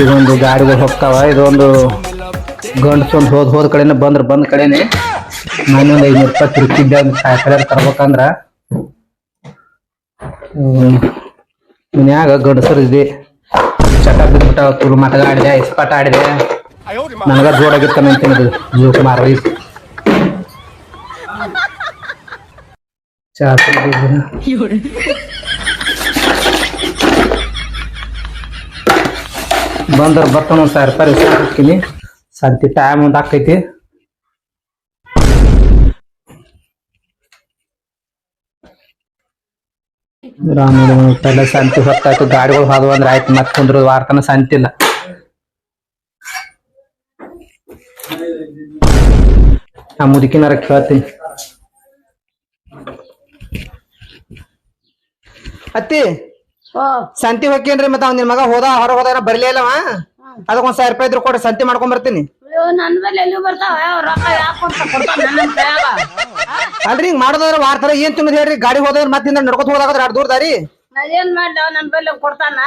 ಇದೊಂದು ಗಾಡಿಗಳು ಹೋಗ್ತಾವ. ಇದೊಂದು ಗಂಡಸೊಂದು ಹೋದ್ ಹೋದ ಕಡೆನೆ ಬಂದ್ರ ಬಂದ ಕಡೆನೆ ನಾನು ಒಂದು ಐನೂರು ರೂಪಾಯಿ ತಿರುಗಿದ್ದೆ ಒಂದು ಸಾಯಕಲರ್ ತರ್ಬೇಕಂದ್ರ. ಮನ್ಯಾಗ ಗಂಡಸರು ಇದೆ ಚಟ ಬಿದ್ಬಿಟ್ಟ ತುಳು ಮಟಗ ಆಡಿದೆ ಇಸ್ಪಾಟ ಆಡಿದೆ. ನನಗ ಜೋಡಾಗಿತ್ತ ನಿಂತಿನದು ಜೋಕ್ ಮಾರಿ ಚಾ ಬಂದ್ರ ಬರ್ತಾನ ಸರ್ ರೂಪಾಯಿ ಹಾಕಿನಿ ಸಂತಿ ಟೈಮ್ ಒಂದು ಹಾಕೈತಿ ಸಂತಿ ಹೊತ್ತಾಯ್ತು, ಗಾಡಿಗಳು ಹಾದು ಅಂದ್ರೆ ಆಯ್ತು, ಮತ್ತೆ ಕುಂದ್ರ ವಾರ್ತನ ಸಂತಿ ಇಲ್ಲ. ಆ ಮುದುಕಿನಾರ ಕೇಳ್ತೀನಿ. ಅತ್ತಿ ಸಂತಿ ಹೊಕ್ಕೇನ್ರಿ ಮತ್ತ ಅವ್ನ ನಿನ್ ಮಗ ಹೋದ ಹೊರ ಹೋದ ಬರ್ಲಿಲ್ಲ ಬರ್ಲೇ ಇಲ್ಲವ ಅದಕ್ಕೆ ಒಂದ್ ಸಾವಿರ ರೂಪಾಯಿ ಇದ್ರು ಕೊಡ್ರಿ ಸಂತಿ ಮಾಡ್ಕೊಂಡ್ ಬರ್ತೀನಿ. ಅಯ್ಯೋ ನನ್ ಮೇಲೆ ಎಲ್ಲಿ ಬರ್ತಾವ? ರೊಕ್ಕ ನನ್ನ ಅಲ್ರಿ ಹಿಂಗ್ ಮಾಡೋದ್ರ ವಾರ್ತಾರ ತರ ಏನ್ ತಿನ್ನೋದು ಹೇಳ್ರಿ? ಗಾಡಿ ಹೋದ್ರ ಮತ್ತೆ ಹಿಂದ ನಡ್ಕೊತ ಹೋದಾಗ ಅಡ್ ದೂರ ದಾರಿ. ಏನ್ ನನ್ನ ನನ್ ಬಲ್ಲಿ ಕೊಡ್ತಾನ?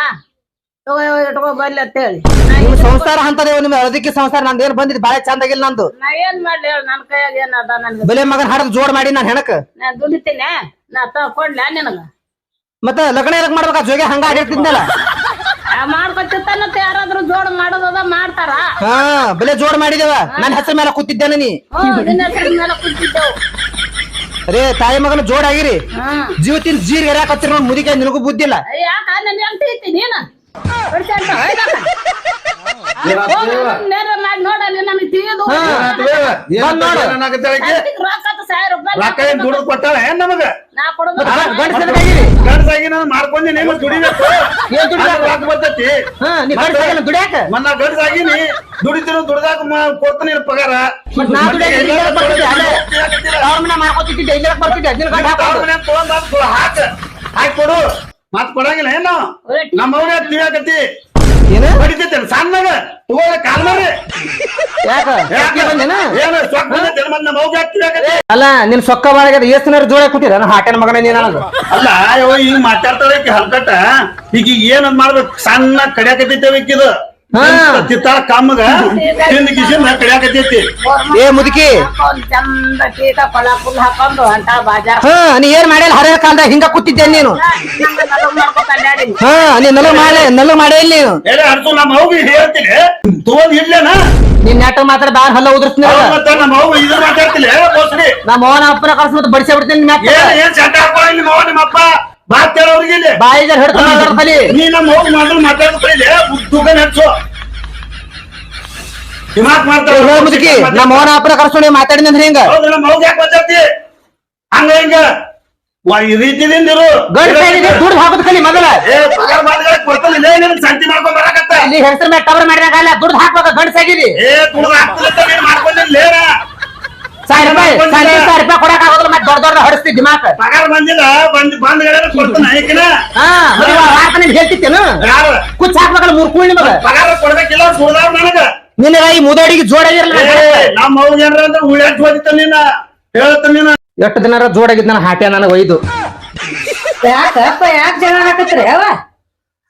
ಇಟ್ಕೋ ಬಲ್ಲಿ ಅಂತ ಹೇಳಿ. ನಿಮ್ ಸಂಸಾರ ಅಂತದೇವ ನಿಮ್ ಅದಕ್ಕೆ ಸಂಸಾರ ನಂದು ಏನ್ ಬಂದಿದ್ ಬಾಳೆ ಚಂದಾಗಿಲ್ಲ ನಂದು. ನಾ ಏನ್ ಮಾಡ್ಲಿ ಹೇಳ ನನ್ ಕೈಯಾಗ ಏನ್ ಅದ ನನ್ಗೆ? ಬೆಲೆ ಮಗನ್ ಹಾಡದ್ ಜೋಡ್ ಮಾಡಿ ನಾನ್ ಹೆಣಕ್. ನಾ ದುಡಿತೀನಿ. ನಾ ತಕೊಂಡ್ಲ ನಿನಗ? ಮತ್ತ ಲಗ್ನ ಎದಕ್ ಮಾಡ್ಬೇಕ? ಜೋಗೆ ಹಂಗ ಆಗಿರ್ತಿದ್ನಲ್ಲ. ಆ ಮಾಡ್ಕೊತಿರ್ತಾನಂತ ಯಾರಾದ್ರೂ ಜೋಡ್ ಮಾಡೋದದ ಮಾಡ್ತಾರ. ಹಾ ಬಲೆ ಜೋಡ್ ಮಾಡಿದೇವ. ನನ್ ಹೆಸರ ಮೇಲೆ ಕೂತಿದ್ದೇನೆ ನೀ. ನಿನ್ನ ಅರೇ ತಾಯಿ ಮಗನ ಜೋಡ್ ಆಗಿರಿ. ಜೀವತಿನ ಜೀರ್ ಎರಾಕತ್ತಿರ ನೋಡ್ ಮುದಿಗೆ ನಿನಗೂ ಯಾಕ? ನನ್ ನೀನು? ಮಾಡಿ ನೋಡಲ್ಲಿ ತಿಳಿಯೋದು. ರೊಕ್ಕ ಸಾವಿರ ರೊಕ್ಕ ಏನ್ ಕೊಟ್ಟಾಳ ಏನ್ ನಮಗ? ನಾ ಕೊಡೋದು. ಗಂಡಸಾಗಿ ನಾನು ಮಾಡ್ಕೊಂಡಿ ನೀವು ದುಡಿಬೇಕು. ಏನ್ ದುಡಿಬೇಕು? ರೊಕ್ಕ ಬರ್ತೈತಿ. ಹಾ ನೀ ಗಂಡಸ ದುಡ್ಯಾಕ? ಮನ್ನ ಕೊಡ್ತಾನೆ ಪಗಾರ. ನಾ ದುಡಿಯಾಕ ಮಾಡ್ಕೊತಿದ್ದೆ ಬರ್ತಿದ್ದೆ ಹದಿನೈದು ಗಂಟೆ ಹಾಕ ಹಾಕಿ ಕೊಡು. ಮತ್ ಕೊಡಂಗಿಲ್ಲ ಏನು? ನಮ್ಮ ಅವ್ನ ತಿಳಿಯಾಕತಿ ಏನು? ಬಡಿತೈತೆ ಸಣ್ಣಗ? ತಗೋಳ ಕಾಲ್ ಮಾರಿ ಯಾಕ? ಯಾಕೆ ಬಂದೇನ? ಏನು? ಸೊಕ್ಕ ಬಂದೈತೆ ಮತ್ ನಮ್ಮ ಅವ್ಗ ತಿಳಿಯಾಕತಿ ಅಲ್ಲ ನಿನ್ ಸೊಕ್ಕ ಬಾಳಗದ ಎಷ್ಟು ದಿನ ಜೋಳ ಕೂತಿರ? ನಾನು ಹಾಟೆನ್ ಮಗನ ನೀನ್ ನನಗ. ಅಲ್ಲ ಯವ್ವ ಈಗ ಮಾತಾಡ್ತಾಳೆ ಈಕಿ ಹಲ್ಕಟ್ಟ. ಈಗ ಏನ ಮಾಡ್ಬೇಕು? ಸಣ್ಣ ಕಡಿಯಾಕತೈತೆ ಇದು ಹಾ. ತಿತ್ತಾಳ ಕಮ್ಮಗ ತಿಂದ ಕಿಸಿಂದ ಕಡಿಯಾಕತೈತಿ ಏ ಮುದುಕಿ. ಚಂದ ಟೀಕ ಫಲ ಫುಲ್ ಹಾಕೊಂಡು ಅಂತ ಬಾಜಾರ್ ಹಾ ನೀ ಏನ್ ಕಾಲದಾಗ ಹಿಂಗ ಕೂತಿದ್ದೆ ನೀನು. ನಲ್ಲು ನಲ್ಲು ಹಾ ನೀ ನಲ್ಲ ಮಾಡಿ ಇಲ್ಲಿ ಮಾಡೇ ಇಲ್ಲ. ನೀನು ಅರ್ಥ ನಮ್ಮ ಅವ್ಗೆ ಹೇಳ್ತೀನಿ. ನಿನ್ ನೆಟ್ಟ ಮಾತ್ರ ಬಾರ್ ಹಲ್ಲ ಉದ್ರಸ್ತೀನಿ ಮತ್ತೆ ನಮ್ಮ ಅವ್ಗ ಇದು ಮಾತಾಡ್ತಿಲ್ಲ ಬೋಸ್ರಿ ನಮ್ಮ ಅವನ ಅಪ್ಪನ ಕಳ್ಸ ಮತ್ತೆ ಬಡಿಸಿ ಬಿಡ್ತೀನಿ ಅಪ್ಪ. ಏನ್ ಸೆಂಟ ನಿಮ್ಮ ಅಪ್ಪ? ಅವ್ರಿಗೆ ಇಲ್ಲಿ. ಬಾಯಿಗೆ ಕಲಿ ನೀ ನಮ್ಮ ಅವ್ಗ ಹೆಚ್ಚು ಮುದುಕಿ ನಮ್ಮ ಅವನ ಅಪ್ಪನ ಕರ್ಸೋಣ ಮಾತಾಡಿನ ಅಂದ್ರೆ ಹಿಂಗ? ಹೌದು ನಮ್ಮ ಅವ್ಗ ಯಾಕೆ ಮಾತಾಡ್ತಿ? ಹಂಗ ಹಿಂಗ? ಈ ರೀತಿದಿಂದ ಇರು ದುಡ್ಡು ಹಾಕೋದ್ ಕಲಿ ಮೊದಲ. ಏ ಪಗಾರ ಮಾಡಿದ್ರೆ ಕೊಡ್ತಿಲ್ಲ ಇಲ್ಲೇ ನಿನ್ ಸಂತಿ ಮಾಡ್ಕೊಂಡ್ ಬರಾಕತ್ತ? ಇಲ್ಲಿ ಹೆಸರು ಮೇಲೆ ಟವರ್ ಮಾಡಿದಾಗಲ್ಲ ದುಡ್ಡು ಹಾಕ್ಬೇಕು ಗಂಡಸಾಗಿರಿ ಏ ತುಳ್ದ ಹಾಕ್ತಿಲ್ಲ ನೀನ್ ಮಾಡ್ಕೊಂಡಿಲ್ಲ ಸಾವಿರ ರೂಪಾಯಿ ಸಾವಿರ ರೂಪಾಯಿ ಕೊಡಕ್ ಆಗೋದಿಲ್ಲ ಮತ್ತೆ ದೊಡ್ಡ ದೊಡ್ಡ ಹೊಡಿಸ್ತಿ ದಿಮಾಕ್. ಪಗಾರ ಬಂದಿಲ್ಲ ಬಂದ್ ಬಂದ್ ಗೆಳೆಯರ ಕೊಡ್ತಾನ ಐಕಿನ ಹಾ ವಾರ್ತ ನಿಮ್ಗೆ ಹೇಳ್ತಿತ್ತೇನು? ಯಾರು? ಕುಚ್ ಹಾಕ್ಬೇಕಲ್ಲ ಮೂರ್ ಕೂಳ್ ನಿಮಗ? ಪಗಾರ ಕೊಡ್ಬೇಕಿಲ್ಲ ನನಗ. ನಿನ್ನ ಈ ಮುದೋಡಿಗೆ ಜೋಡ ನಮ್ಮ ಅವ್ಗ ಏನ್ರ ಅಂದ್ರೆ ಉಳ್ಯಾಕ್ ಹೋದಿತ್ತ ನೀನ? ಹೇಳ್ತ ನೀನ? ಎಷ್ಟು ದಿನ ಜೋಡಾಗಿದ್ ನನ್ನ ಹಾಟ್ಯ ನನಗೆ ಒಯ್ದು. ಯಾಕಪ್ಪ ಯಾಕೆ ಜಗಳ ಹಾಕತ್ರಿ ಅವ?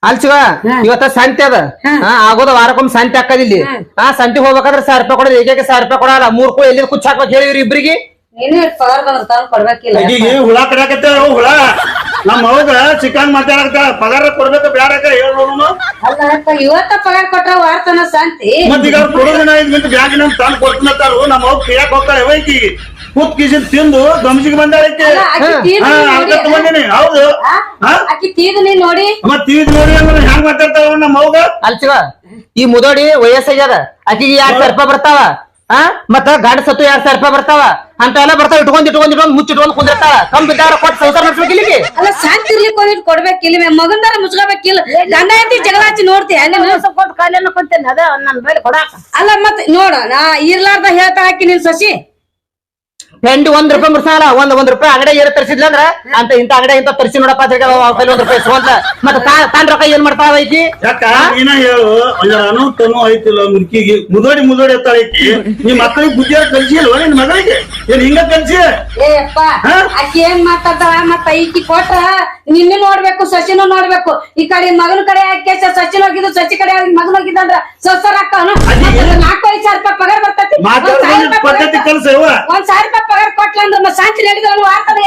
ಅಲ್ಸಿವ ಇವತ್ತ ಸಂತೆ ಅದ. ಆಗೋದ ವಾರಕ್ಕೊಮ್ಮೆ ಸಂತೆ ಹಾಕದ ಇಲ್ಲಿ. ಆ ಸಂತೆ ಹೋಗ್ಬೇಕಾದ್ರೆ ಸಾವಿರ ರೂಪಾಯಿ ಕೊಡೋದು ಏಕೆ ಸಾವಿರ ರೂಪಾಯಿ ಕೊಡಲ್ಲ. ಮೂರ್ ಕೂ ಎಲ್ಲಿ ಕುಚ್ಚ ಹಾಕ್ಬೇಕು ಹೇಳಿವ್ರಿ ಇಬ್ರಿಗೆ. ನೀನು ಪಗಾರ ಬಂದ್ರ ತಂದ್ ಕೊಡ್ಬೇಕಿಲ್ಲ ಈಗ ಹುಳ ಕಡಾಕತ್ತ ಹುಳ. ನಮ್ಮ ಹೌದ ಚಿಕನ್ ಮಾತಾಡಕತ್ತ ಪಗಾರ ಕೊಡ್ಬೇಕು ಬ್ಯಾರಕ ಹೇಳೋನು ಅಲ್ಲಪ್ಪ ಇವತ್ತ ಪಗಾರ ಕೊಟ್ರ ವಾರ್ತನ ಶಾಂತಿ ಮತ್ತೀಗ ಕೊಡೋದಿನ ಗಂಟೆ ಬ್ಯಾಗಿನ ತಂದು ಕೊಡ್ತಾರು ನಮ್ಮ ಹೋಗಿ ಕೇಳಕ್ ಹೋಗ್ತಾರೆ ವೈಕಿ ಕಿಸಿನ್ ತಿಂದು ಗಮಸಿಗೆ ಬಂದಾಳೈತೆ. ತಗೊಂಡಿನಿ. ಹೌದು. ಆಕಿ ತೀದ್ ನೀನ್ ನೋಡಿ. ಮತ್ ತೀದ್ ನೋಡಿ ಅಂದ್ರೆ ಹೆಂಗ್ ಮಾತಾಡ್ತಾವ ನಮ್ಮ ಅವ್ಗ ಅಲ್ಸಿವ ಈ ಮುದೋಡಿ ವಯಸ್ಸಾಗ್ಯದ. ಆಕಿಗೆ ಎರಡ್ ಸಾವಿರ ರೂಪಾಯಿ ಬರ್ತಾವ? ಹಾ? ಮತ್ತ ಗಾಡಿ ಸತ್ತು ಎರಡ್ ಸಾವಿರ ರೂಪಾಯಿ ಬರ್ತಾವ? ಅಂತ ಎಲ್ಲ ಬರ್ತಾವ. ಇಟ್ಕೊಂಡ್ ಇಟ್ಕೊಂಡ್ ಇಟ್ಕೊಂಡ್ ಮುಚ್ಚಿಟ್ಕೊಂಡ್ ಕುಂದಿರ್ತಾವ ಕಮ್ ಬಿದ್ದಾರ ಕೊಟ್ಟು ಸಂಸಾರ ಇಲ್ಲಿಗೆ. ಅಲ್ಲ ಶಾಂತಿ ಇರ್ಲಿಕ್ಕೆ ಹೋಗಿಟ್ ಕೊಡ್ಬೇಕಿಲ್ಲ ಮಗಂದಾರ ಮುಚ್ಕೋಬೇಕಿಲ್ಲ ಗಂಡ ಹೆಂಡತಿ ಜಗಳ ಹಚ್ಚಿ ನೋಡ್ತಿ ಅಲ್ಲಿ ಕೊಟ್ಟು ಕಾಲೇನ ಕುಂತೇನೆ ಅದ ನನ್ನ ಬಳಿ ಕೊಡಾಕ. ಅಲ್ಲ ಮತ್ ನೋಡ ನಾ ಇರ್ಲಾರ್ದ ಹೇಳ್ತಾ ಹಾಕಿ ನೀನ್ ಸಸಿ. ಹೆಂಡಿ ಒಂದ್ ರೂಪಾಯಿ ಮುರ್ಸಲ್ಲ ಒಂದ್ ಒಂದ್ ರೂಪಾಯಿ ಅಂಗಡಿ ಏರ್ ತರಿಸಿದ್ಲ ಅಂದ್ರ ಅಂತ ಇಂತ ಅಂಗಡಿ ಇಂತ ತರಿಸಿ ನೋಡಪ್ಪ ಕೈಲಿ ಒಂದ್ ರೂಪಾಯಿ ಇಸ್ಕೊಂಡ್ಲ ಮತ್ತ ತಾ- ತಾನ್ ರೊಕ್ಕ ಏನ್ ಮಾಡ್ತಾವ ಐತಿ ಯಾಕ? ನೀನ ಹೇಳು ಒಂದರ ಅನು ತನು ಐತಿಲ್ಲ ಮುದುಕಿಗೆ ಮುದೋಡಿ ಮುದೋಡಿ ಎತ್ತಾಳ ಐತಿ ನಿಮ್ ಮಕ್ಕಳಿಗೆ ಬುದ್ಧಿ ಕಲ್ಸಿ ಅಲ್ವಾ ನಿನ್ ಮಗಳಿಗೆ? ಏನ್ ಹಿಂಗ ಕಲ್ಸಿ? ಏನ್ ಮಾತಾಡ್ತಾಳ? ಮತ್ತ ಈಕಿ ಕೊಟ್ರ ನಿನ್ನೆ ನೋಡ್ಬೇಕು ಸಚಿನು ನೋಡ್ಬೇಕು. ಈ ಕಡೆ ಮಗನ ಕಡೆ ಹಾಕಿ ಸಸಿನ ಹೋಗಿದ್ದು ಸಸಿ ಕಡೆ ಮಗನ ಹೋಗಿದ್ದಂದ್ರ ಸೊಸರ ಅಕ್ಕ ನಾಲ್ಕು ಐದು ಸಾವಿರ ರೂಪಾಯಿ ಪಗಾರ ಬರ್ತೈತಿ. ಒಂದ್ ಸಾವಿರ ರೂಪಾಯಿ ಪಗಾರ- ಕೊಟ್ಲ ಅಂದ್ರ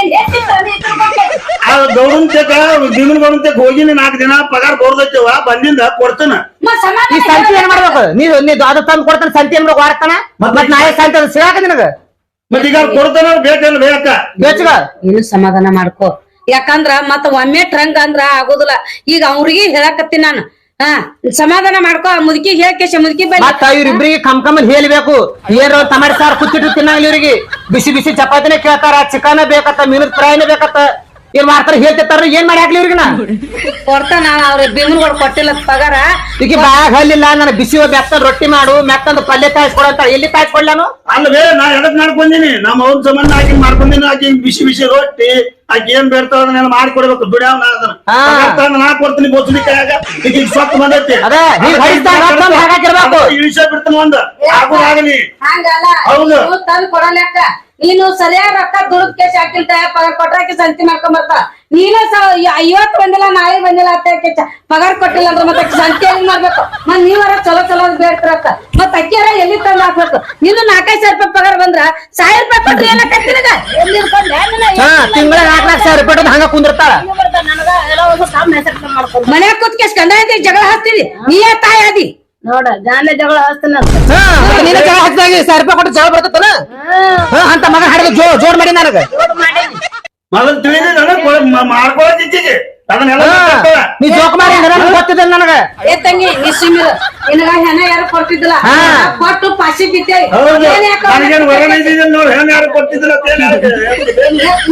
ಏನ್ ನೀ ಗೌಡನ್ ತೆಗ ಭೀಮನ್ ಗೌಡನ್ ತೆಗ ಹೋಗಿನಿ ನಾಲ್ಕು ದಿನ ಪಗಾರ ಬೋರ್ದೈತಿವ ಬಂದಿಂದ ಕೊಡ್ತಾನ. ಈ ಸಂತಿ ಏನ್ ಮಾಡ್ಬೇಕು? ನೀವ್ ನೀವ್ ಅದು ತಂದು ಕೊಡ್ತಾನ ಸಂತಿ ಏನ್ ಮಾಡ್ಬೇಕು? ವಾರ್ತಾನ ಮತ್ ನಾಳೆ ಸಂತಿ ಅದು ಸಿಗಾಕ ನಿನಗ? ಮತ್ ಈಗ ಕೊಡ್ತಾನ ಬೇಕಲ್ಲ ಬೇಕ. ಬೇಚಗ ನೀನು ಸಮಾಧಾನ ಮಾಡ್ಕೋ. ಯಾಕಂದ್ರ ಮತ್ತ ಒಮ್ಮೆ ಟ್ರಂಗ್ ಅಂದ್ರ ಆಗೋದಿಲ್ಲ. ಈಗ ಅವ್ರಿಗೆ ಹೇಳಕತ್ತೀನಿ ನಾನು. ಹಾ ಸಮಾಧಾನ ಮಾಡ್ಕೋ. ಮುದುಕಿ ಹೇಳ್ಕೇಶ ಮುದುಕಿ ಮತ್ತ ಇವ್ರಿಬ್ರಿಗೆ ಕಮ್ ಕಮ್ಮಲ್ ಹೇಳ್ಬೇಕು. ಏನ್ರ ಟಮಾಟಿ ಸಾರ್ ಕುಚ್ಚಿಟ್ಟು ತಿನ್ನಂಗಿಲ್ಲ ಇವ್ರಿಗೆ ಬಿಸಿ ಬಿಸಿ ಚಪಾತಿನ ಕೇಳ್ತಾರ ಚಿಕನ್ ಬೇಕತ್ತ ಮೀನದ ಫ್ರೈನೇ ಬೇಕತ್ತ. ಏನ್ ಮಾಡ್ತಾರ ಹೇಳ್ತಿರ್ತಾರ ಏನ್ ಮಾಡಿ ಹಾಕ್ಲಿ ಇವ್ರಿಗೆ ನಾ ಕೊಡ್ತಾನ ಅವ್ರ ಭೀಮನ್ಗಳು ಕೊಟ್ಟಿಲ್ಲ ಪಗಾರ. ಈಗ ಬಾಯಾಗ ಹಲ್ಲಿಲ್ಲ ನಾನು ಬಿಸಿ ಮೆತ್ತಂದ್ ರೊಟ್ಟಿ ಮಾಡು ಮೆತ್ತಂದ್ ಪಲ್ಯ ತಾಯಿಸ್ಕೊಡಂತ ಅಂತ ಎಲ್ಲಿ ತಾಯಿಸ್ಕೊಳ್ಳಾನು ಅಲ್ವೇ ನಾ ಎದಕ್ ಮಾಡ್ಕೊಂದಿನಿ ನಮ್ಮ ಅವ್ನ ಸಂಬಂಧ ಆಗಿ ಮಾಡ್ಕೊಂದಿನಿ ಆಗಿ ಬಿಸಿ ಬಿಸಿ ರೊಟ್ಟಿ. ಆಕಿ ಏನ್ ಬೇಡ್ತಾವ ಅದನ್ನೆಲ್ಲ ಮಾಡ್ಕೊಡ್ಬೇಕು ದುಡಿಯಾವ ನಾ ಅದನ್ನ. ನಾ ಕೊಡ್ತೀನಿ ಬೋಸಡಿ ಕೈಯಾಗ. ಈಗ ಸೊತ್ತು ಬಂದೈತಿ. ಈ ವಿಷಯ ಬಿಡ್ತೀನಿ ಒಂದ. ಆಗು ಆಗಲಿ. ಹೌದು. ನೀವು ತಂದ್ ಕೊಡಲೆಕ್ಕ ನೀನು ಸರಿಯಾಗಿ ರೊಕ್ಕ ದುಡ್ಡು ಕೇಸ್ ಹಾಕಿಲ್ತ ಪಗಾರ ಕೊಟ್ರಾಕಿ ಸಂತಿ ಮಾಡ್ಕೊಂಡ್ ಬರ್ತಾಳ. ನೀನು ಸ ಐವತ್ತು ಬಂದಿಲ್ಲ ನಾಳೆ ಬಂದಿಲ್ಲ ಅಂತ ಪಗಾರ ಕೊಟ್ಟಿಲ್ಲ ಅಂದ್ರೆ ಮತ್ತೆ ಸಂತೆ ಹೆಂಗ್ ಮಾಡ್ಬೇಕು? ಮತ್ ನೀವರ ಚಲೋ ಚಲೋ ಬೇಡ್ತಿರತ್ತ ಮತ್ ಅಕ್ಕಿಯರ ಎಲ್ಲಿ ತಂದ್ ಹಾಕ್ಬೇಕು? ನೀನು ನಾಲ್ಕೈದು ಸಾವಿರ ರೂಪಾಯಿ ಪಗಾರ ಬಂದ್ರ ಸಾವಿರ ರೂಪಾಯಿ ಕೊಟ್ಟು ಎಲ್ಲ ಕಟ್ಟಿನಗ. ತಿಂಗಳ ನಾಲ್ಕು ಲಕ್ಷ ಸಾವಿರ ರೂಪಾಯಿ ಹಂಗ ಕುಂದಿರ್ತಾಳ. ಮನ್ಯಾಗ ಕೂತ್ಕೇಸ್ ಗಂಡ ಐತಿ ಜಗಳ ಹಾಕ್ತೀರಿ ನೀ ತಾಯಿ ಆದಿ? ನೋಡ ಜಾನೆ ಜಗಳ ಹಚ್ತಾನ ಹಾ ನಿನ್ನ ಜಗಳ ಹಚ್ಚಿದಾಗ ಸಾವಿರ ರೂಪಾಯಿ ಕೊಟ್ಟು ಜಗಳ ಬರ್ತತನ ಹಾ. ಅಂತ ಮಗ ಹಾಡಿದ ಜೋರ್ ಜೋಡ್ ಮಾಡಿ ನನಗ. ಮೊದಲು ತಿಳಿದಿಲ್ಲ ಮಾಡ್ಕೊಳತಿಚ್ಚಿಗೆ ಅದನ್ನೆಲ್ಲ ಹಾ, ಮಾಡ್ಕೊಳ. ನೀ ಜೋಕ್ ಮಾಡಿ ನನಗೆ ನನಗ ಏ ತಂಗಿ ನೀ ಸುಮ್ಮಿರು ನಿನಗ ಹೆಣ ಯಾರು ಕೊಡ್ತಿದ್ದಿಲ್ಲ ಹಾ. ಕೊಟ್ಟು ಪಾಸಿ ಬಿತ್ತೇವಿ ಹೌದು ಏನ್ ಯಾಕೆ ಅವ್ನ ನನಗೇನು ಕೊಟ್ಟಿದ್ದೆ? ಹೊರಗೆ ಇದ್ದಿದ್ದು ನೋಡಿ ಹೆಣ್ಣು ಯಾರು ಕೊಡ್ತಿದ್ರ ಅಂತ ಏನ್ ಹೇಳ್ತಿ?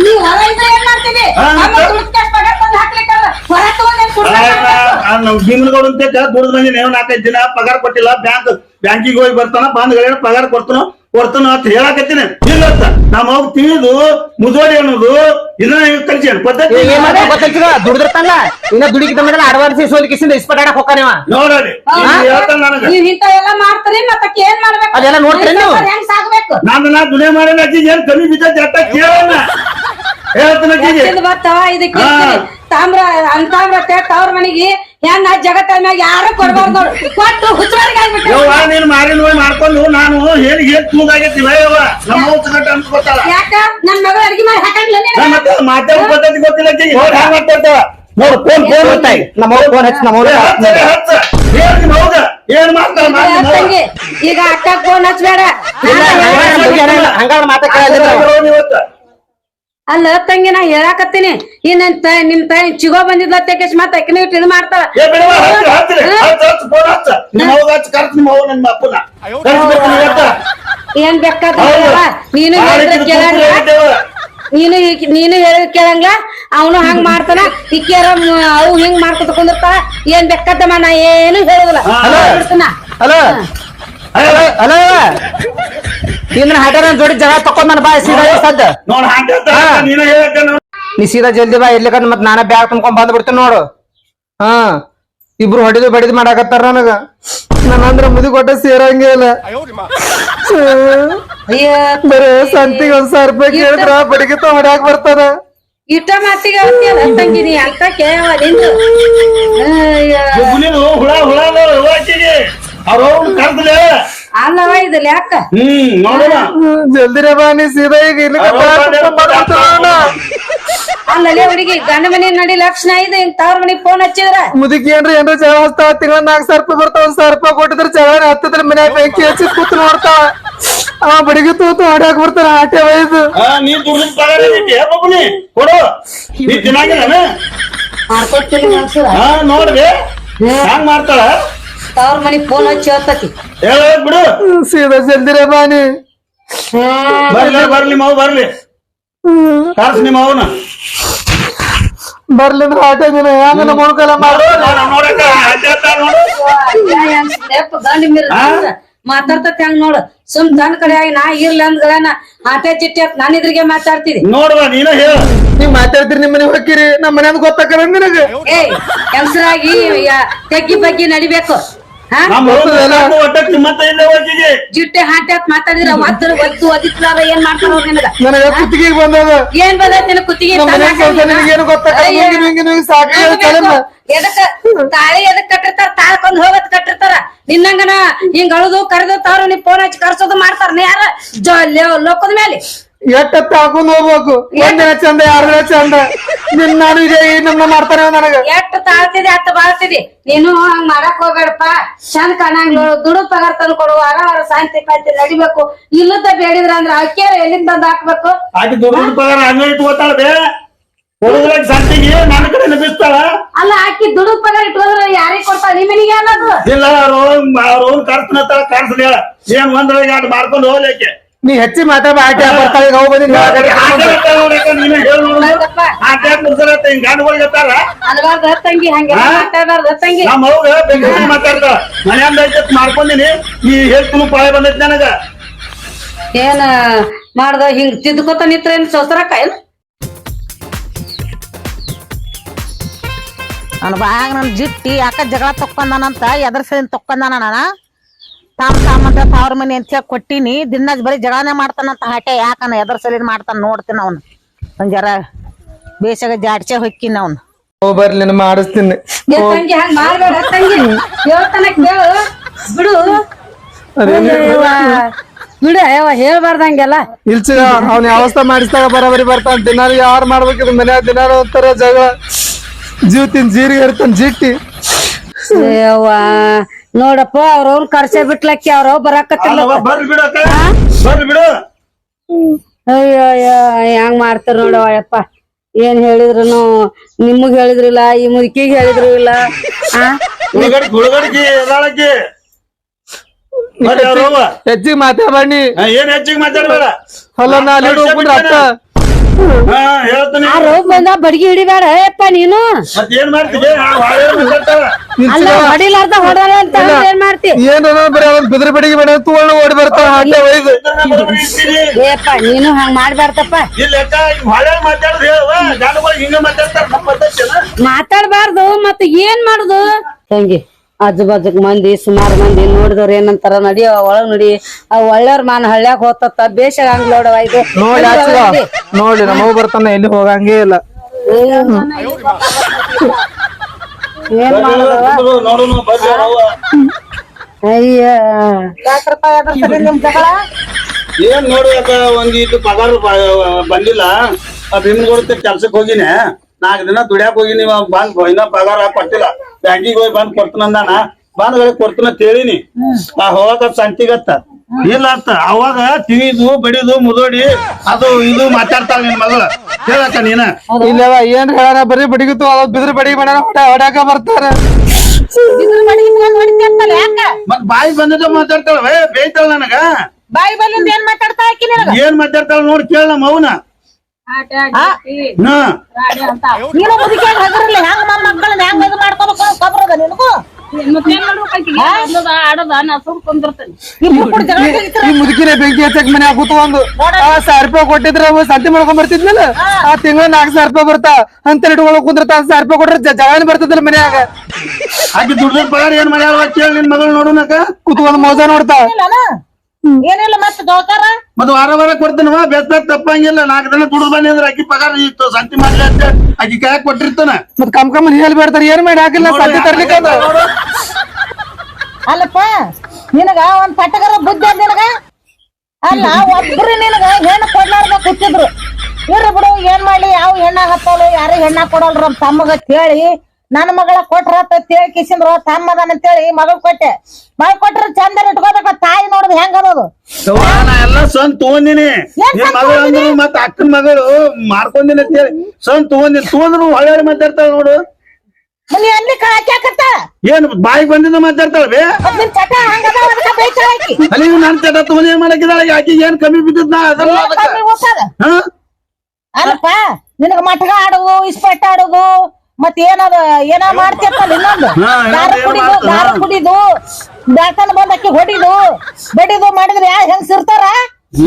ನೀ ಹೊರ ಇದ್ರೆ ಏನ್ ಮಾಡ್ತೀವಿ ಹಾ, ಆಮೇಲೆ ದುಡ್ಡು cash ಪಗಾರ ತಂದು ಹಾಕ್ಲಿಕ್ಕಲ್ಲ. ಹೊರ ತಗೊಂಡ್ ಏನ್ ಕೊಡ್ಬೇಕು? ನಮ್ ಭೀಮನಗೌಡ ಅಂತ ದುಡ್ದು ಬಂದಿನಿ ನಾಲ್ಕೈದು ದಿನ ಪಗಾರ ಕೊಟ್ಟಿಲ್ಲ ಬ್ಯಾಂಕ್ ಬ್ಯಾಂಕಿಗೆ ಹೋಗಿ ಬರ್ತಾನ ಬಂದ್ ಪಗಾರ ಕೊಡ್ತಾನ ಕೊಡ್ತಾನ ಅಂತ ಹೇಳಕತ್ತೀನಿ. ಇಲ್ಲ ನಮ್ಮ ಅವ್ ತಿಳಿದು ಮುಜೋಡಿ ಅನ್ನೋದು ಇದನ್ನ ನೀವು ಕಲ್ಸಿ ಪದ್ಧತಿ? ಏನ್ ಮಾಡ್ತಾರ ಗೊತ್ತಿಲ್ಲ ದುಡಿದಿರ್ತಾನಲ್ಲ. ಇನ್ನ ದುಡಿಕಿದ ಮೇಲೆ ಅಡ್ವಾನ್ಸ್ ಸೋಲಿಕಿಸಿಂದ ಇಸ್ಪಟ್ ಆಡಕ್ ಹೋಗ್ತಾನೇವ ನೋಡಲಿ ಹಾ? ಹೇಳ್ತಾನ ನನಗ. ನೀವ್ ಇಂಥವೆಲ್ಲ ಮಾಡ್ತೀರಿ ಮತ್ತೆ ಆಕಿ ಏನ್ ಮಾಡ್ಬೇಕು? ಅದೆಲ್ಲ ನೋಡ್ತೀರಿ ನೀವು? ಹೆಂಗ್ ನಾನು ನಾ ಮಾಡಿದ ಅಜ್ಜಿ ಏನ್ ಕಮ್ಮಿ ಬಿದ್ದ ಅಟ್ಟ ಕೇಳೋಣ. ಹೇಳ್ತಾನ ಅಜ್ಜಿಗೆ. ಎತ್ತಿದ್ ಬರ್ತಾವ ಇದಕ್ಕೆ ತಾಮ್ರ ಅಂತಾಮ್ರ ತವ್ರ ಮನಿಗೆ. ಹೆಣ್ಣ ಜಗತ್ತ ಮ್ಯಾಗ ಯಾರು ಕೊಡ್ಬಾರ್ದು ಕೊಟ್ಟು ಹುಚ್ಚರಿಗೆ ಆಗ್ಬಿಟ್ಟು ಯವ್ವ ನೀನ್ ಮಾರಿನ ಹೋಗಿ ಮಾಡ್ಕೊಂಡು ನಾನು ಏನ್ ಏನ್ ತೂಗಾಗೈತಿ ಯವ್ವ ನಮ್ಮ ಊಟ ಅಂತ ಗೊತ್ತಲ್ಲ? ಯಾಕ? ನನ್ ಮಗಳು ಅಡಿಗೆ ಮಾಡಿ ಹಾಕಂಗಿಲ್ಲ ನೀನು? ಮತ್ತೆ ಮಾಧ್ಯಮ ಪದ್ಧತಿ ಗೊತ್ತಿಲ್ಲ ಅಜ್ಜಿಗೆ ನೋಡಿ ಹ್ಯಾಂಗ ಮಾತಾಡ್ತಾವ ನೋಡು ಫೋನ್ ಫೋನ್ ಗೊತ್ತಾയി ನಮ್ಮ ಅವ್ವ ಫೋನ್ ಹಚ್ಚಿ ನಮ್ಮ ಅವ್ವ ಹಚ್ಚ, ಹಚ್ಚ. ಏನ್ ನಿಮ್ ಅವ್ಗ? ಏನ್ ಮಾಡ್ತಾಳ? ಈಗ? ತಂಗಿ ಅಕ್ಕ ಫೋನ್ ಹಚ್ಬೇಡ ಹಂಗ ಮಾತಾ ಕೇಳಲಿಲ್ಲ ಇವತ್ತು. ಅಲ್ಲ ತಂಗಿ ನಾ ಹೇಳಾಕತ್ತೀನಿ ಈ ನನ್ ತ- ನಿಮ್ ತಾಯಿ ಚಿಗೋ ಬಂದಿದ್ಲ ತೆಗೆಸ್ ಮತ್ತ ಅಕ್ಕಿನ ಇಟ್ಟು ಇದು ಮಾಡ್ತಾಳ ಏ ಬಿಡವ್ವ, ಹಚ್ಚ, ಹಚ್ಚ್ರಿ. ಹಚ್ಚ, ಹಚ್ಚ, ಫೋನ್ ಹಚ್ಚ. ನಿಮ್ ಅವ್ಗ ಹಚ್ಚ, ಕರ್ಸ್ ನಿಮ್ ಅವ್ವ ನನ್ನ ಅಪ್ಪನ. ಕರ್ಸ್ಬೇಕು ನೀವ್ ಇವತ್ತ. ಏನ್ ಬೇಕಾದ ಹೌದು. ನೀನು ಹೇಳಿದ್ರೆ ಕೇಳಂಗ. ನೀನು ನೀನು ಹೇಳಿದ್ ಕೇಳಂಗ್ಲ ಅವನು ಹಂಗ್ ಮಾಡ್ತಾನ ಇಕ್ಕಿಯರ ಅವು ಹಿಂಗ್ ಮಾಡ್ಕೊತ ಕುಂದಿರ್ತಾಳ ಏನ್ ಬೇಕಾದಮ್ಮ ನಾ ಏನು ಹೇಳುದಿಲ್ಲ. ಬಿಡ್ತೀನ. ಹಲೋ ಹಲೋ ಹಾಟ್ಯಾರ ಹೈಟರ್ ಜೋಡಿ ಜಗ ತಕೊಂಡ್ ನಾನು ಬಾ ಸೀದಾ ಸದ್ದ. ನೋಡ್ ನೀನೇ ಹೇಳಕ್ಕ ನೋಡ್. ನೀ ಸೀದಾ ಜಲ್ದಿ ಬಾ ಇರ್ಲಿಕ್ಕ ಮತ್ ನಾನ ಬ್ಯಾಗ್ ತುಂಬ್ಕೊಂಡ್ ಬಂದ್ ಬಿಡ್ತೀನಿ ನೋಡು. ಹಾ. ಇಬ್ರು ಹೊಡಿದು ಬಡಿದು ಮಾಡಾಕತ್ತಾರ ನನಗ. ನನ್ನ ಅಂದ್ರ ಮುದಿ ಕೊಟ್ಟ ಸೇರಂಗಿಲ್ಲ ಬರೇ ಸಂತಿಗೆ ಒಂದ್ ಸಾವಿರ ರೂಪಾಯಿ ಕೇಳಿದ್ರ ಬಡಿಗೆ ಹೊಡ್ಯಾಕ್ ಬರ್ತಾರ ಇಟ್ಟ ಮಾತಿಗೆ ಹೇಳ್ತೀಯಲ್ಲ ತಂಗಿ ನೀ ಅಂತ ಕೇಳವ ನಿಂದು. ಹುಳ ಹುಳ ಅವ್ರು ಕರ್ದ್ಲೆ. ಅಲ್ಲವ ಇದಲ್ಲ ಯಾಕ? ಹ್ಮ್ ನೋಡೋಣ. ಜಲ್ದಿರ ಬಾನಿ ನೀ ಸೀದಾ ಈಗ ಇಲ್ಲಿಗೆ ಅವರಿಗೆ ಗಂಡ ಮನೆ ನಡಿ ಲಕ್ಷಣ ಇದೆ ಇನ್ ತವ್ರ ಮನಿಗ್ ಫೋನ್ ಹಚ್ಚಿದ್ರ. ಮುದುಕಿ ಏನ್ರಿ ಏನ್ರ ಜಗಳ ಹಚ್ತಾವ ತಿಂಗಳ ನಾಲ್ಕು ಸಾವಿರ ರೂಪಾಯಿ ಬರ್ತಾವ ಒಂದ್ ಸಾವಿರ ರೂಪಾಯಿ ಕೊಟ್ಟಿದ್ರೆ ಜಗಳ ಹತ್ತದ್ರ ಮನ್ಯಾಗ ಬೆಂಕಿ ಹಚ್ಚಿ ಕೂತ್ ನೋಡ್ತಾವ ಅವ ಬಡಿಗೆ ತೂತು ಹೊಡ್ಯಾಕ್ ಬರ್ತಾರ ಆಟೆ ವಯಸ್ಸು ಹಾ ನೀನ್ ದುಡ್ಡಿನ ಪಗಾರ ಬಬ್ಬುನಿ ಕೊಡು. ನೀ ತಿನ್ನಾಗಿಲ್ಲ ನೋಡ್ರಿ ಹ್ಯಾಂಗ್ ಮಾಡ್ತಾಳ? ತವ್ರ ಮನಿಗ್ ಫೋನ್ ಹಚ್ಚಿ ಹೇಳ್ತತಿ. ಹೇಳ ಬಿಡು. ಸೀದಾ ಜಲ್ದಿರ ಬಾನಿ ಬರ್ಲಿ ಬರ್ಲಿ ಮಾವು ಬರ್ಲಿ. ಕಾರ್ಸ್ ನಿಮ್ಮ ಅವನ ಬರ್ಲಿಂದ್ರ ಆಟ ದಿನ ಹೆಂಗ ನಮ್ಮ ಮೊಣಕಾಲ ಮಾಡು? ಮಾತಾಡ್ತತಿ ಹಂಗ ನೋಡು. ಸುಮ್ ತನ್ ಕಡೆ ಆಗಿ ನಾ ಇರ್ಲಿ ಅಂದ್ಗಳನ್ನ ಆಟೆ ಚಿಟ್ಟೆ ಅಂತ ನಾನು ಇದ್ರಿಗೆ ಮಾತಾಡ್ತೀನಿ. ನೋಡುವ ನೀನ ಹೇಳ. ನೀವ್ ಮಾತಾಡ್ತೀರಿ ನಿಮ್ಮ ಮನೆ ಹೋಗಿರಿ ನಮ್ಮ ಮನೆ ಗೊತ್ತಾಕರ ನಿನಗ. ಏಯ್ ಕೆಲ್ಸರಾಗಿ ತೆಗ್ಗಿ ಬಗ್ಗಿ ನಡಿಬೇಕು. ಜಿಟ್ಟೆ ಹಾಟೆ ಅಂತ ಮಾತಾಡಿದ್ರ ಒದ್ರ ಒದ್ದು ಒದಿಸ್ಲಾರ ಏನ್ ಮಾಡ್ತಾರ ಅವ್ರು ನಿನಗ? ನನಗ ಕುತ್ತಿಗೆ ಬಂದದ ಏನ್ ಬಂದೈತಿ ನಿನಗ್ ಕುತ್ತಿಗೆ ತಲೆನ. ಎದಕ್ಕ? ತಾಳಿ ಎದಕ್ ಕಟ್ಟಿರ್ತಾರ? ತಾಳ್ಕೊಂಡ್ ಹೋಗತ್ ಕಟ್ಟಿರ್ತಾರ? ನಿನ್ನಂಗನ ಹಿಂಗ್ ಅಳದು ಕರೆದು ತಾರು ನೀ ಫೋನ್ ಹಚ್ಚಿ ಕರ್ಸೋದು ಮಾಡ್ತಾರ ನೀ ಯಾರ ಲೋಕದ ಮೇಲೆ. ಎಟ್ಟ ಹಾಕೊಂಡ್ ಹೋಗ್ಬೇಕು ಒಂದಿನ ಚಂದ ಎರಡ್ ದಿನ ಚಂದ. ನಿನ್ ನಾನು ಈಗ ಈ ನಮ್ನ ಮಾಡ್ತಾನೆ ನನಗ. ಎಷ್ಟ್ ತಾಳ್ತಿದಿ ಅಷ್ಟ ಬಾಳ್ತಿದಿ ನೀನು ಹಂಗ್ ಮಾಡಕ್ ಹೋಗ್ಬೇಡಪ್ಪ. ಚಂದ ಕಾಣಂಗ್ ದುಡು ಪಗಾರ ತಂದು ಕೊಡು. ವಾರ ವಾರ ಶಾಂತಿ ಪಾಂತಿ ನಡಿಬೇಕು. ಇಲ್ಲದ ಬೇಡಿದ್ರ ಅಂದ್ರ ಅಕ್ಕಿ ಎಲ್ಲಿಂದ ಬಂದ್ ಹಾಕ್ಬೇಕು? ಆಕಿ ದುಡ್ಡು ಪಗಾರ ಹಂಗ ಇಟ್ಕೋತಾಳ ಬೇ. ಹುಡುಗರಾಗ ಸಂತಿಗೆ ನನ್ನ ಕಡೆ ಅಲ್ಲ ಆಕಿ ದುಡು ಪಗಾರ ಇಟ್ಕೊಂಡ್ರ ಯಾರಿಗ್ ಕೊಡ್ತಾಳ? ನಿಮಗೆ ಅನ್ನೋದು ಇಲ್ಲ ಅವ್ರು ಅವ್ರು ಕರ್ಸ್ನತ್ತಾಳ ಕರ್ಸಲಿ ಹೇಳ. ಏನ್ ಒಂದ್ರೊಳಗೆ ಎರಡು ಮಾಡ್ಕೊಂಡು ಹೋಗ್ಲಿಕ್ಕೆ ನೀ ಹೆಚ್ಚಿ ಮಾತಾಡ ಆಕೆ ಬರ್ತಾಳೆ ಹೋಗ್ ಬಂದಿನಿ. ಆಟೆ ಅನ್ಬಾರ್ದ ತಂಗಿ ಹಂಗೆ? ಮಾತಾಡ್ಬಾರ್ದ ತಂಗಿ ನಮ್ಮ ಅವ್ಗ ಬೆಂಗಳೂರು ಮಾತಾಡ್ತಾಳ ಮನ್ಯಾಗ ಐತೆ ಮಾಡ್ಕೊಂಡಿನಿ ಈ ಹೇಳ್ತೀನಿ ಪಾಳೆ ಬಂದೈತಿ ನನಗ. ಏನ ಮಾಡ್ದ ಹಿಂಗ್ ತಿದ್ಕೋತ ನಿತ್ರೇನ್ ಸೋಸರಕ್ಕ ಏನ್? ನನ್ ಬಾಯಾಗ ನನ್ನ ಜಿಟ್ಟಿ ಯಾಕ ಜಗಳ ತಕ್ಕೊಂಡಾನಂತ ಎದ್ರ ಸೈನ್ ತಕ್ಕೊಂಡಾನ ನಾನು? ತಾಮ್ ತಾಮಂತ ತಾವ್ರ ಮನೆ ಅಂತ ಹೇಳಿ ಕೊಟ್ಟಿನಿ. ದಿನ ಬರೀ ಜಗಾನೆ ಮಾಡ್ತಾನಂತ ಹಾಟೆ. ಯಾಕನ ಎದ್ರ ಸಲಿನ ಮಾಡ್ತಾನ ನೋಡ್ತೀನಿ ಅವ್ನು. ಒಂದ್ ಜರ ಬೇಸಾಗ ಜಾಡ್ಚೆ ಹೊಕ್ಕಿನ ಅವ್ನು. ಹೋಗ್ ಬರ್ಲಿ ನಾನು ಮಾಡಿಸ್ತೀನಿ. ಏ ತಂಗಿ ಹಂಗ ಮಾಡ್ಬೇಡ ತಂಗಿ. ಹೇಳ್ತಾನ ಕೇಳು ಬಿಡು. ಬಿಡು ಅಯ್ಯವ ಹೇಳ್ಬಾರ್ದಂಗೆಲ್ಲ. ಇಲ್ಚ ಅವ್ನ ಅವಸ್ಥೆ ಮಾಡಿಸ್ದಾಗ ಬರೋಬರಿ ಬರ್ತಾನ. ದಿನಾರು ಯಾರು ಮಾಡ್ಬೇಕಿದ್ ಮನ್ಯಾಗ ದಿನಾರು ಒಂಥರ ಜಗಳ. ಜೀವತಿನ ಜೀರಿಗೆ ಇರ್ತಾನ ಜಿಟ್ಟಿ ಅಯ್ಯವ್ವ ನೋಡಪ್ಪ ಅವ್ರ ಕರ್ಸೆ ಬಿಟ್ಲಕ್ಕಿ ಅವ್ರ ಬರಾಕತ್ತಿಲ್ಲ ಅಯ್ಯೋ ಅಯ್ಯೋ ಹೆಂಗ್ ಮಾಡ್ತಾರ ನೋಡವ ಯಪ್ಪ ಏನ್ ಹೇಳಿದ್ರು ನಿಮಗ್ ಹೇಳಿದ್ರಿಲ್ಲ ಈ ಮುದುಕಿಗ್ ಹೇಳಿದ್ರು ಇಲ್ಲ. ಹೆಚ್ಚಿಗೆ ಮಾತಾಡ್ಬಾಣಿ ಏನ್ ಹೆಚ್ಚಿಗೆ ಮಾತಾಡ್ಬೇಡ. ಹೊಲ ನಾ ಅಲ್ಲಿ ಹೋಗ್ಬಿಟ್ರೆ ಅತ್ತ ಹಾ ಹೇಳ್ತೀನಿ. ಆ ರೋಗ್ ಬಂದ ಬಡ್ಗಿ ಹಿಡಿಬೇಡ ಯಪ್ಪ ನೀನು? ಮತ್ ಏನ್ ಮಾಡ್ತೀವಿ ಮಾತಾಡ್ತಾಳ ಅಲ್ಲ ಹೊಡಿಲಾರ್ದ ಅಂತ ಏನ್ ಮಾಡ್ತಿ? ಏನ್ ಬರೀ ಅವ್ನ ಬಿದ್ರ ಬಡಿಗೆ ಬೇಡ ತಗೊಂಡು ಓಡಿ ಬರ್ತಾವ ಹಾಟೆ ಒಯ್ದು. ಏಪ್ಪ ನೀನು ಹಂಗ ಮಾಡ್ಬಾರ್ದಪ್ಪ. ಇಲ್ಲ ಅಕ್ಕ ಹೊಳೆ ಮಾತಾಡಿದ್ರೆ ಹೇಳುವ ಗಂಡುಗಳು ಹಿಂಗ ಮಾತಾಡ್ತಾರ ನಮ್ಮ ಪದ್ಧತಿ ಮಾತಾಡ್ಬಾರ್ದು ಮತ್ತ ಏನ್ ಮಾಡುದು? ತಂಗಿ ಆಜು ಬಾಜುಕ್ ಮಂದಿ ಸುಮಾರು ಮಂದಿ ನೋಡಿದವ್ರ ಏನಂತಾರ ನಡಿ ಒಳಗ್ ನಡಿ. ಆ ಒಳ್ಳೆಯವ್ರ ಮಾನ ಹಳ್ಳ್ಯಾಗ ಹೋತತ್ತ ಬೇಷ ಹಂಗ್ ನೋಡವ ಇದು. ನೋಡಿ ನೋಡಿ ನಮ್ಮವ್ ಬರ್ತಾನೆ ಎಲ್ಲಿ ಹೋಗಂಗೇ ಇಲ್ಲ. ಏನ್ ಮಾಡುದವ ನೋಡೋಣ ಬರ್ರಿ ಅವ್ವ. ಅಯ್ಯ. ನಿಮ್ ಜಗಳ. ಏನ್ ನೋಡಿ ಅಕ್ಕ ಒಂದ್ ಇಟ್ಟು ಪಗಾರ ಬ- ಬಂದಿಲ್ಲ. ಆ ಭೀಮಗೊಳത്തെ ಕೆಲ್ಸಕ್ ಹೋಗಿನಿ. ನಾಲ್ಕು ದಿನ ದುಡ್ಯಾಕ್ ಹೋಗಿನಿ ಇವ ಬಂದ್ ಇನ್ನ ಪಗಾರ ಕೊಟ್ಟಿಲ್ಲ. ಬ್ಯಾಂಕಿಗೆ ಹೋಗಿ ಬಂದ್ ಕೊಡ್ತನಂದಾನ ಬಂದ್ ಕೊಡ್ತನ ಹೇಳಿನಿ. ಆ ಹೋಗ ಸಂತಿಗತ್ತ. ಇಲ್ಲ ಅಂತ ಅವಾಗ ತಿವಿದು ಬಡಿದು ಮುದೋಡಿ ಅದು ಇದು ಮಾತಾಡ್ತಾಳ ನಿನ್ ಮಗಳ. ಹೇಳಕ್ಕ ನೀನ? ಇಲ್ಲವ ಏನ್ ಹೇಳ ಬರೀ ಬಡಿಗಿತ್ತು ಅದ್ ಬಿದ್ರ ಬಡಿ ಹೊಡ ಹೊಡ್ಯಾಕ ಬರ್ತಾರ. ಮತ್ ಬಾಯಿ ಬಂದಿದ್ದ ಮಾತಾಡ್ತಾಳ ವೇ ಬೇಯ್ತಾಳ ನನಗ? ಬಾಯಿ ಬಲ್ಲಿಂದ ಏನ್ ಮಾತಾಡ್ತಾ ಹಾಕಿ ನಿನಗ? ಏನ್ ಮಾತಾಡ್ತಾಳ ನೋಡಿ ಕೇಳ ನಮ್ಮ ಅವನ. ನೀನು ಮುದುಕಿಯಾಗ ಹಗರಿಲ್ಲ ಹೆಂಗ್ ನಮ್ಮ ಮಕ್ಕಳನ್ನ ಹೆಂಗ್ ಇದು ಮಾಡ್ಕೋಬೇಕು ಕಬ್ರದ ನಿನಗೂ. ಈ ಮುದುಕಿನ ಬೆಂಕಿ ಹಚ್ಚಕ್ ಮನೆ ಕೂತ್ಕೊಂಡು ಆ ಸಾವಿರ ರೂಪಾಯಿ ಕೊಟ್ಟಿದ್ರ ಸಂತೆ ಮಾಡ್ಕೊಂಡ್ ಬರ್ತಿದ್ನಲ್ಲ? ಆ. ತಿಂಗಳ ನಾಲ್ಕು ಸಾವಿರ ರೂಪಾಯಿ ಬರ್ತಾ ಅಂತ ಇಟ್ಕೊಳಕ್ ಕುಂದಿರ್ತ ಸಾವಿರ ರೂಪಾಯಿ ಕೊಟ್ರೆ ಜ- ಜಗಳನೇ ಬರ್ತದಲ್ಲ ಮನ್ಯಾಗ. ಆಕಿ ದುಡ್ಡಿನ ಪಗಾರ ಏನ್ ಮಾಡ್ಯಾರ ಕೇಳಿ ನಿನ್ ಮಗಳು ನೋಡೋಣಕ ಕುತ್ಕೊಂಡ್ ಮೋಸ ನೋಡ್ತಾ? ಏನಿಲ್ಲ ಮತ್ತೆ ಜೋಕಾರ ಮತ್ ವಾರ ವಾರ ಕೊಡ್ತೇನವ ಬೆಸ್ಟ್ ತಪ್ಪಂಗಿಲ್ಲ. ನಾಲ್ಕು ದಿನ ದುಡ್ದು ಬನ್ನಿ ಅಂದ್ರೆ ಅಕ್ಕಿ ಪಗಾರ ಇತ್ತು ಸಂತಿ ಮಾಡ್ಲಿ ಅಂತ ಅಕ್ಕಿ ಕೈ ಕೊಟ್ಟಿರ್ತಾನ. ಮತ್ ಕಮ್ ಕಮ್ ಹೇಳಿ ಬೇಡ್ತಾರ ಏನ್ ಮಾಡಿ ಹಾಕಿಲ್ಲ ಸಂತಿ ತರ್ಲಿಕ್ಕೆ ಅಲ್ಲಪ್ಪ ನಿನಗ ಒಂದ್ ಪಟ್ಟಗರ ಬುದ್ಧಿ ಅದ ನಿನಗ? ಅಲ್ಲ ಒಬ್ರು ನಿನಗ ಹೆಣ್ಣು ಕೊಡ್ಲಾರ್ದ ಕೂತಿದ್ರು. ಇವ್ರ ಬಿಡು ಏನ್ ಮಾಡ್ಲಿ ಯಾವ ಹೆಣ್ಣ ಹತ್ತೋಲು ಯಾರು ಹೆಣ್ಣ ಕೊಡಲ್ರ ತಮ್ಮಗ ಕೇಳಿ ನನ್ನ ಮಗಳ ಕೊಟ್ರ ತೇಳಿ ಕಿಸಿಂದ್ರ ತಮ್ಮ ಅದಾನ ಅಂತೇಳಿ ಮಗಳು ಕೊಟ್ಟೆ. ಮಗ ಕೊಟ್ರ ಚಂದ ಇಟ್ಕೋಬೇಕ ತಾಯಿ ನೋಡುದು ಹೆಂಗ ಯವ್ವ, ನಾ ಎಲ್ಲ ಸ್ವಂತ ತಗೊಂದಿನಿ ಮಗಳು ಅಂದ್ರು ಮತ್ ಅಕ್ಕನ ಮಗಳು ಮಾರ್ಕೊಂದಿನಿ ಅಂತ ಹೇಳಿ. ಸ್ವಂತ ತಗೊಂದಿನಿ ತಗೊಂಡ್ರು ಹೊಳ್ಳಿ ಮಾತಾಡ್ತಾಳ ನೋಡು. ನೀ ಅಲ್ಲಿ ಹಾಕ್ಯಾಕತ್ತ ಏನ್ ಬಾಯಿಗೆ ಬಂದಿನ ಮಾತಾಡ್ತಾಳ ಬೇ? ಚಟ ಹಂಗದ ಅಲ್ಲಿ ನನ್ ಚಟ ತಗೊಂಡ್ ಏನ್ ಮಾಡಕಿದಾಳ ಆಕಿ ಏನ್ ಕಮ್ಮಿ ಬಿದ್ದದ್ ನಾ ಓದ್ತಾದ? ಹಾ? ಅಲ್ಲಪ್ಪ ನಿನಗ ಮಟ್ಗ ಆಡುದು ಇಸ್ಪೆಟ್ ಆಡೋದು ಮತ್ ಏನದ ಏನ ಮಾಡ್ತಿರ್ತಲ್ಲ ಇನ್ನೊಂದು. ದಾರ ಕುಡಿದು ದಾರ ಕುಡಿದು ಬ್ಯಾಟನ್ ಬಂದ್ ಅಕ್ಕಿ ಹೊಡಿದು ಬಡಿದು ಮಾಡಿದ್ರೆ ಯಾ ಹೆಂಗ್ ಸಿರ್ತಾರ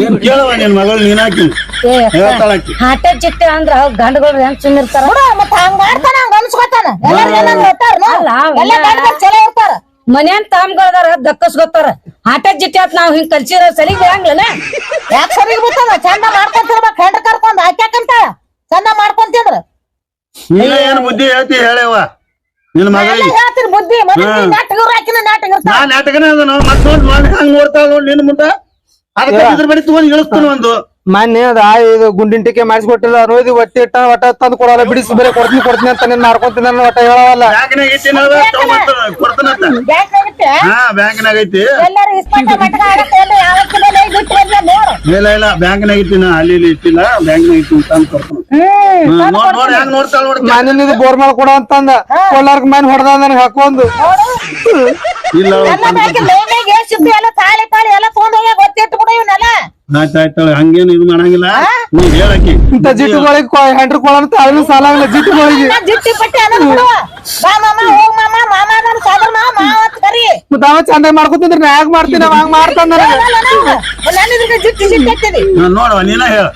ಏನ್ ಕೇಳವ ನಿನ್ ಮಗಳು ನೀನಾಕಿ? ಹೇಳ್ತಾಳಾಕಿ. ಹಾಟ ಚಿಟ್ಟೆ ಅಂದ್ರ ಗಂಡುಗಳು ಹೆಂಗ್ ಸುಮ್ಮಿರ್ತಾರ ಬಿಡು ಮತ್ ಹಂಗ್ ಮಾಡ್ತಾನ ಹಂಗ ಅನ್ಸ್ಕೊತಾನ. ಎಲ್ಲಾರು ಎಲ್ಲ ಗಂಡ್ಮಕ್ಳು ಚಲೋ ಇರ್ತಾರ. ಮನ್ಯಾನ್ ತಾಮ್ಗಳದಾರ ದಕ್ಕಸ್ಕೊತಾರ. ಹಾಟ ಜಿಟ್ಟಿ ಅಂತ ನಾವ್ ಹಿಂಗ್ ಕಲ್ಸಿರ ಸಲಿಗೆ ಹಂಗ್ಲನ ಯಾಕೆ ಸರಿಗ್ ಬಿಟ್ಟದ? ಚಂದ ಮಾಡ್ಕೊಂತಿರ್ಬೇಕು ಹೆಂಡ್ರ ಕರ್ಕೊಂಡ್ ಹಾಕ್ಯಾಕಂತ. ಚಂದ ಮಾಡ್ಕೊಂತಿದ್ರ. ನೀನ ಏನ್ ಬುದ್ಧಿ ಹೇಳ್ತಿ ಹೇಳವ ನಿನ್ ಎಲ್ಲ ಮಗಳಿಗೆ ಹೇಳ್ತೀನಿ ಬುದ್ಧಿ. ಮೊದಲು. ನಾಟಕ ಹಾಕಿನ ನಾಟಕ ಇರ್ತಾವ. ನಾನ್ ನಾಟಕನೇ ಅದನ್ನ ಮತ್ ನೋಡ್ ಮಾಡಿ ಹಂಗ್ ನೋಡ್ತಾಳ ನೋಡ್ ನಿನ್ ಮುಂದ. ಅದಕ್ಕೆ ಇದ್ರ ಬಡಿ ತಗೊಂಡ್ ಇಳಿಸ್ತಾನ ಒಂದು. ಮೊನ್ನೆ ಅದ ಇದು ಗುಂಡಿನ ಟಿಕೆ ಮಾಡಿಸ್ಕೊಟ್ಟಿಲ್ಲ. ನೋಡಿ ಒಟ್ಟಿ ಇಟ್ಟ ಒಟ್ಟ ತಂದು ಕೊಡಲ್ಲ. ಬಿಡಿಸಿ ಬೇರೆ ಕೊಡ್ತೀನಿ ಕೊಡ್ತೀನಿ ಅಂತ ನೀನ್ ಮಾರ್ಕೊಂತೀನಿ ಅನ್ನೋ ಒಟ್ಟ ಹೇಳವಲ್ಲ. ಬ್ಯಾಂಕ್ನಾಗ ಐತಿ ಕೊಡ್ತಾನಂತ ಬ್ಯಾಂಕ್ ಬ್ಯಾಂಕ್ನಾಗ ಐತಿ? ಎಲ್ಲರೂ ಎಲ್ಲ ಇಲ್ಲ ಇಲ್ಲ ಬ್ಯಾಂಕ್ನಾಗ ಇಟ್ಟಿನ ಅಲ್ಲಿ ಇಲ್ಲಿ ಇಟ್ಟಿಲ್ಲ ಬ್ಯಾಂಕ್ನಾಗ ಇಟ್ಟು ತಂದು ಕೊಡ್ತಾನ. ಬೋರ್ ಮಾಡಿ ಕೊಡ ಅಂತಂದ. ಕೊಳ್ಳಾರ್ಕ ಮನೆ ಹೊಡೆದ ನನಗೆ ಹಾಕೊಂದು. ಇಲ್ಲ ಎಲ್ಲ ತಾಲೆ ಬ್ಯಾಂಕ್ ತಾಳಿ ತಾಳಿ ಎಲ್ಲ ತಗೊಂಡ್ ಹೋಗ್ಯಾಗ ಗೊತ್ತಿಟ್ಟು ಬಿಡು ಇವನ್ನೆಲ್ಲ. ಆಯ್ತ್ ಆಯ್ತಾಳ ಹಂಗೇನು ಇದು ಮಾಡಂಗಿಲ್ಲ. ನೀ ಹೇಳಕಿ ಇಂತ ಜಿಟ್ಟುಗಳಿಗೆ ಹೆಂಡ್ರು ಕೊಡ ಅಂತ ಅದನ್ನು ಸಾಲ ಆಗಿಲ್ಲ ಜಿಟ್ಟುಗಳಿಗೆ ಜಿಟ್ಟಿ ಪಟ್ಟಿ ಬಿಡುವ ಬಾ ಮಾಮ ಹೋಗ್ ಮಾಮ ಮಾಮ ನಾನು ಸಾದರ್ ಮಾಮ ಮಾವ ಅಂತ ಕರಿ. ಮತ್ತ ಅವ ಚಂದ ಮಾಡ್ಕೊತಿದ್ರೆ ನಾ ಯಾಕೆ ಮಾಡ್ತೀನಿ? ಅವ ಹಂಗ ಮಾಡ್ತಾನ ನನಗೆ. ನಾನು ಇದ್ರಿಗೆ ಜಿಟ್ಟಿ ಜಿಟ್ಟಿ ಹತ್ತಿದಿ ಹಾ, ನೋಡುವ ನೀನ ಹೇಳ.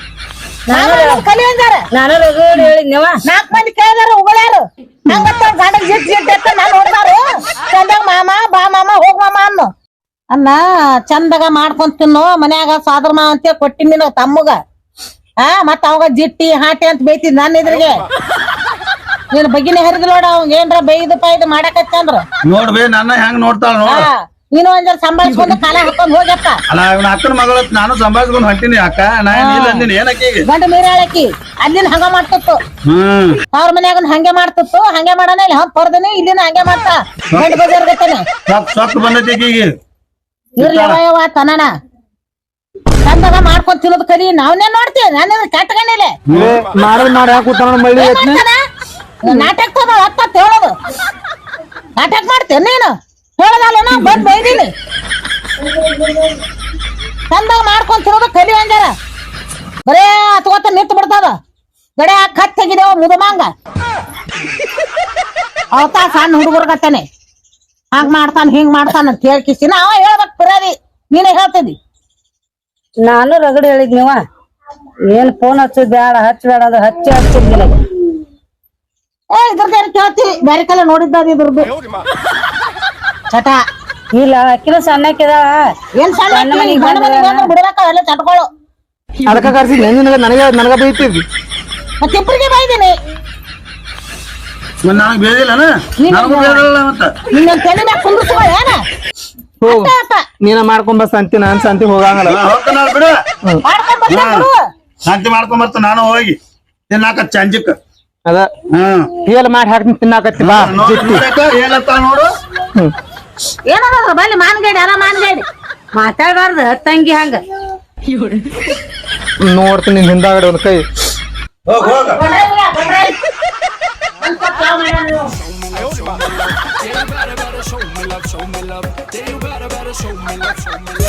ಕಲಿ ಅಂದಾರ. ನಾನು ರಗಡ್ ಹೇಳಿದ್ನವ ನಾಲ್ಕ್ ಮಂದಿ ಕೇಳಿದಾರ ಉಗಳಾರು ಹಂಗತ್ತ ಗಂಡ ಜಿಟ್ ಜಿಟ್ ಅಂತ ನಾನು ನೋಡ್ತಾರು ಚಂದಾಗ ಮಾಮ ಬಾ ಮಾಮ ಹೋಗ್ ಮಾಮ ಅನ್ನು. ಅನ್ನ ಚಂದಾಗ ಮಾಡ್ಕೊಂಡ್ ತಿನ್ನೋ ಮನ್ಯಾಗ ಸಾದ್ರ ಮಾವ ಅಂತ ಕೊಟ್ಟಿನಿ ನಿನ್ನ ತಮ್ಮಗ. ಆ ಮತ್ತ ಅವಾಗ ಜಿಟ್ಟಿ ಹಾಟಿ ಅಂತ ಬೈತಿದ್ ನನ್ನ ಇದ್ರಿಗೆ ನೀನ್ ಬಗ್ಗಿನ ಹರಿದ್ ನೋಡ ಅವಂಗ ಏನ್ರ ಬೈದು ಪಾಯ್ದು ಮಾಡಕತ್ತಂದ್ರ. ನೋಡ್ಬೇ ನನ್ನ ಹೆಂಗ್ ನೋಡ್ತಾಳ ನೋಡ. ನೀನು ಒಂದ್ ಸಂಭಾಳಿಸ್ಕೊಂಡು ಕಾಲ ಹಾಕೊಂಡ್ ಹೋಗಪ್ಪ ಅಲ್ಲ ಇವನ ಅಕ್ಕನ ಮಗಳ ನಾನು ಸಂಭಾಳಿಸ್ಕೊಂಡು ಹೊಂಟಿನಿ ಅಕ್ಕ. ನಾನು ಅಂದಿನಿ ಏನಕ್ಕೀಗ? ಗಂಡ ಮೀರಾಳಕ್ಕಿ ಅಲ್ಲಿನ ಹಂಗ ಮಾಡ್ತಿತ್ತು. ಹ್ಮ್. ಅವ್ರ ಮನ್ಯಾಗ ಹಂಗೆ ಮಾಡ್ತಿತ್ತು ಹಂಗೆ ಮಾಡೋಣ ಇಲ್ಲಿ ಹೊರದನಿ ಇಲ್ಲಿನ ಹಂಗೆ ಮಾಡ್ತಾ. ಗಂಡ ಬಜಾರ್ ಗತ್ತನೆ ಸಕ್ ಸಕ್ ಬಂದೈತಿ ಈಕಿಗೆ ಯವ್ವ ಯವ್ವ ತನನ ಚಂದಾಗ ಮಾಡ್ಕೊಂಡ್ ತಿನ್ನೋದ್ ಕಲಿ ನಾವ್ನೇ ನೋಡ್ತೀವಿ ನಾನು ಮಾಡೋದ್ ಮಾಡಿ ಹಾಕಿ ಕೂತಾನ ಮಳ್ಳಿ ನಾಟಕ ತೋದ ಅತ್ತ ಹೇಳೋದು. ನಾಟಕ ಮಾಡ್ತೇನೆ ನೀನು? ಹೇಳದಲ್ಲ ಬಂದ್ ಬೈದೀನಿ. ಚಂದಾಗ ಮಾಡ್ಕೊಂಡ್ ತಿನ್ನೋದು ಕಲಿ ಅಂಜಾರ ಬರೇ ಅತ್ಕೋತ ನಿಂತು ಬಿಡ್ತದ. ಗಡೆ ಕತ್ ತೆಗಿದೇವ ಮುದುಮಂಗ. ಅವತ ಸಣ್ಣ ಹುಡುಗರ್ಗತ್ತನೆ ಹಂಗ್ ಮಾಡ್ತಾನ ಹಿಂಗ್ ಮಾಡ್ತಾನ ಅಂತ ಹೇಳ್ಕಿಸಿ ನಾವ ಹೇಳ್ಬೇಕ್ ಪುರಾದಿ ನೀನೇ ಹೇಳ್ತಿದ್ದಿ? ನಾನು ರಗಡ್ ಹೇಳಿದ್ನಿವ ಏನ್ ಫೋನ್ ಹಚ್ಚದ್ ಬ್ಯಾಡ ಹಚ್ಚಬೇಡ ಅದು ಹಚ್ಚಿ ಹಚ್ಚಿದ್ದಿಲ್ಲ ಏ ಇದ್ರದ್ದು ಏನ್ ಕೇಳ್ತಿ? ಬೇರೆ ಕಲೆ ನೋಡಿದ್ದದ ಇದ್ರದ್ದು. ಚಟ. ಇಲ್ಲ ಅಕ್ಕಿನ ಸಣ್ಣಕ್ಕಿದಾಳ ಏನ್ ಸಣ್ಣ ಸಣ್ಣ ಮನೆಗ್ ಗಂಡ ಮನೆಗ್ ಬಂದ್ರೆ ಬಿಡ್ಬೇಕ ಎಲ್ಲ ಚಟ್ಕೊಳ್ಳು ಅದಕ್ಕ ಕರ್ಸಿ ನಿನಗೆ ನನಗೆ ನನಗ ಬೈತಿದ್ವಿ ಮತ್ತೆ ಇಬ್ಬರಿಗೆ ಬೈದೀನಿ. ಮತ್ ನನಗ್ ಬೇದಿಲ್ಲನ ನನಗೂ ಬೇದಲ್ಲ ಮತ್ತ. ನಿನ್ನ ತೆಲಿ ಮ್ಯಾಗ ಕುಂದಿಸ್ಕೊ ಏನ? ಹೋಗು ಅಟ್ಟ ಅಟ್ಟ ನೀನ ಬಸ್ ಸಂತಿ ನಾನ್ ಸಂತಿ ಹೋಗಂಗಲ್ಲ. ಹೋಗ್ತಾನ ಬಿಡು. ಮಾಡ್ಕೊಂಡ್ ಬರ್ತಾನ ಬಿಡು. ಶಾಂತಿ ಮಾಡ್ಕೊಂಡ್ ಬರ್ತ ನಾನು ಹೋಗಿ. ತಿನ್ನಾಕ ಚಂಜಿಕ್ ಅದ? ಹ್ಮ್. ಹೇಳ ಮಾಡಿ ಹಾಕ್ತೀನಿ ತಿನ್ನಾಕತ್ತಿ ಬಾ. ನೋಡ್- ನೋಡಕ್ಕ ಏನಂತ ನೋಡು. ಹ್ಮ್. ಏನದ ಬಲ್ಲಿ ಮಾನ್ಗೇಡಿ ಅಲ್ಲ ಮಾನ್ಗೇಡಿ. ಮಾತಾಡಬಾರ್ದು ತಂಗಿ ಹಂಗ. ನೋಡ್ತೀನಿ ನಿನ್ ಹಿಂದಾಗಡೆ ಒಂದ್ ಕೈ. ಹೋಗ್ ಹೋಗ. Show me love, show me love.